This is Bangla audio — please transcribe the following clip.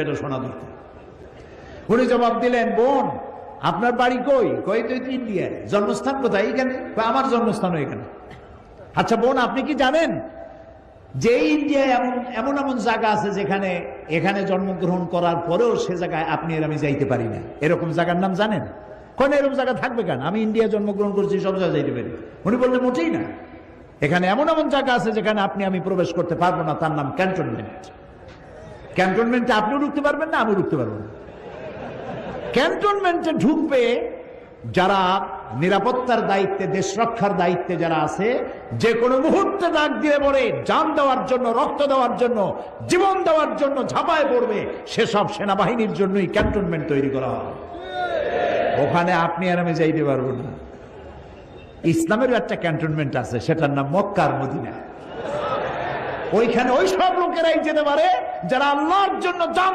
সেটা শোনা দরকার উনি জবাব দিলেন, বোন, আপনার বাড়ি কই? কই তো ইন্ডিয়ায়। জন্মস্থান কোথায় এখানে আমার জন্মস্থান এখানে। আচ্ছা বোন, আপনি কি জানেন যে ইন্ডিয়ায় এমন এমন এমন জায়গা আছে যেখানে, এখানে জন্মগ্রহণ করার পরেও সে জায়গায় আপনি আর আমি যাইতে পারি না এরকম জায়গার নাম জানেন? কোন এরকম জায়গা থাকবে কেন? আমি ইন্ডিয়া জন্মগ্রহণ করছি, সব জায়গায় যাইতে পারি। উনি বললেন, মোটেই না। এখানে এমন এমন জায়গা আছে যেখানে আপনি আমি প্রবেশ করতে পারব না। তার নাম ক্যান্টনমেন্ট। ক্যান্টনমেন্টে আপনিও ঢুকতে পারবেন না, আমিও ঢুকতে পারব না। ক্যান্টনমেন্টে ঢুকবে যারা নিরাপত্তার দায়িত্বে, দেশ রক্ষার দায়িত্বে যারা আছে, যে কোনো মুহূর্তে ডাক দিয়ে পড়ে জান দেওয়ার জন্য, রক্ত দেওয়ার জন্য, জীবন দেওয়ার জন্য ঝাঁপায় পড়বে, সেসব সেনাবাহিনীর জন্যই ক্যান্টনমেন্ট তৈরি করা হয় ওখানে আপনি আর আমি যাইতে পারব না। ইসলামেরও একটা ক্যান্টনমেন্ট আছে, সেটার নাম মক্কার মদিনা। ওইখানে ওই সব লোকেরাই যেতে পারে যারা আল্লাহর জন্য জান